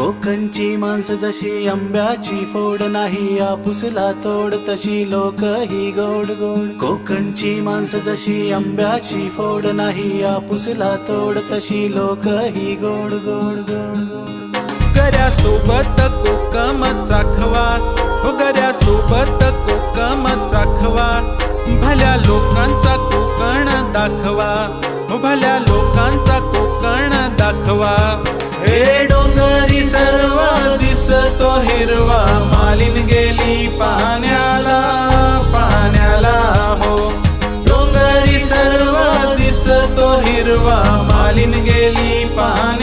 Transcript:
कोकणची माणसं जशी आंब्याची फोड नाही आपुसला तोड तशी लोक ही गोड गोड. कोकणची माणसं जशी आंब्याची फोड नाही आपुसला तोड तशी लोक ही गोड गोड गोड. गोड गऱ्यासोबत कोकम चाखवा हो गऱ्यासोबत कोकम चाखवा भल्या लोकांचा कोकण दाखवा भल्या लोकांचा कोकण दाखवा. हे हिरवा मालिन गेली पाण्याला पाण्याला हो. डोंगरी सर्व दिसतो हिरवा मालिन गेली पाण्या